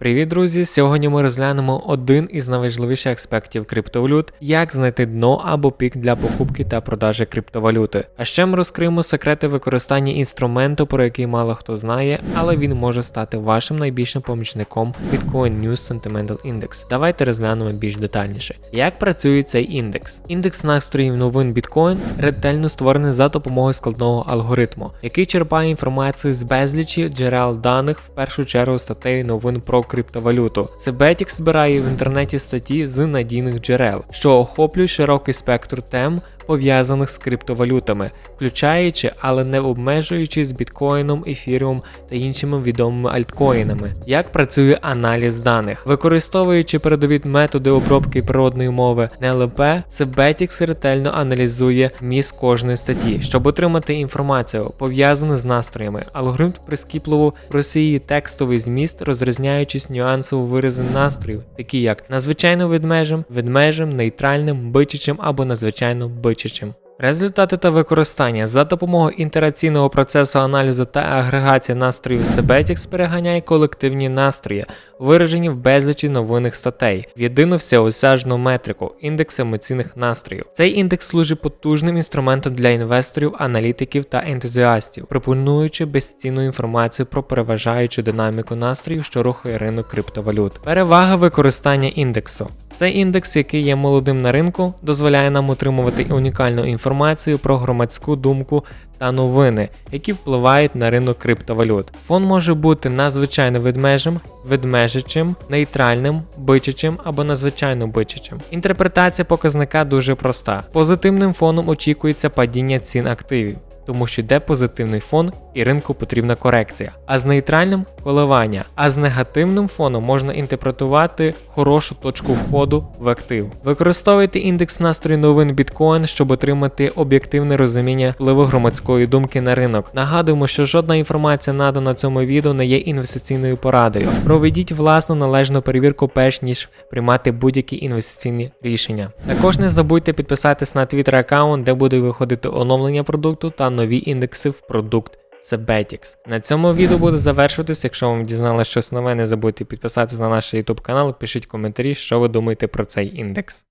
Привіт, друзі! Сьогодні ми розглянемо один із найважливіших аспектів криптовалют, як знайти дно або пік для покупки та продажі криптовалюти. А ще ми розкриємо секрети використання інструменту, про який мало хто знає, але він може стати вашим найбільшим помічником Bitcoin News Sentimental Index. Давайте розглянемо більш детальніше. Як працює цей індекс? Індекс настроїв новин Bitcoin ретельно створений за допомогою складного алгоритму, який черпає інформацію з безлічі джерел даних, в першу чергу статей новин про криптовалюту. Себетік збирає в інтернеті статті з надійних джерел, що охоплюють широкий спектр тем, пов'язаних з криптовалютами, включаючи, але не обмежуючись біткоїном, ефіріум та іншими відомими альткоїнами. Як працює аналіз даних, використовуючи передові методи обробки природної мови НЛП, Sebetics ретельно аналізує міст кожної статті, щоб отримати інформацію, пов'язану з настроями. Алгоритм прискіпливо просіє текстовий зміст, розрізняючись нюансово вирази настроїв, такі як надзвичайно ведмежим, ведмежим, нейтральним, бичачим або надзвичайно бичачим. Результати та використання за допомогою інтераційного процесу аналізу та агрегації настроїв Sebetics переганяє колективні настрої, виражені в безлічі новинних статей, в єдину всеосяжну метрику індекс емоційних настроїв. Цей індекс служить потужним інструментом для інвесторів, аналітиків та ентузіастів, пропонуючи безцінну інформацію про переважаючу динаміку настроїв, що рухає ринок криптовалют. Перевага використання індексу. Цей індекс, який є молодим на ринку, дозволяє нам отримувати унікальну інформацію про громадську думку та новини, які впливають на ринок криптовалют. Фон може бути надзвичайно ведмежим, ведмежичим, нейтральним, бичачим або надзвичайно бичачим. Інтерпретація показника дуже проста. Позитивним фоном очікується падіння цін активів. Тому що йде позитивний фон і ринку потрібна корекція, а з нейтральним коливання, а з негативним фоном можна інтерпретувати хорошу точку входу в актив. Використовуйте індекс настрою новин біткоін, щоб отримати об'єктивне розуміння впливу громадської думки на ринок. Нагадуємо, що жодна інформація надана цьому відео не є інвестиційною порадою. Проведіть власну належну перевірку перш ніж приймати будь-які інвестиційні рішення. Також не забудьте підписатись на Twitter аккаунт, де буде виходити оновлення продукту та нові індекси в продукт. Sebetics. На цьому відео буде завершуватись. Якщо вам дізналося щось нове, не забудьте підписатися на наш YouTube канал, пишіть коментарі, що ви думаєте про цей індекс.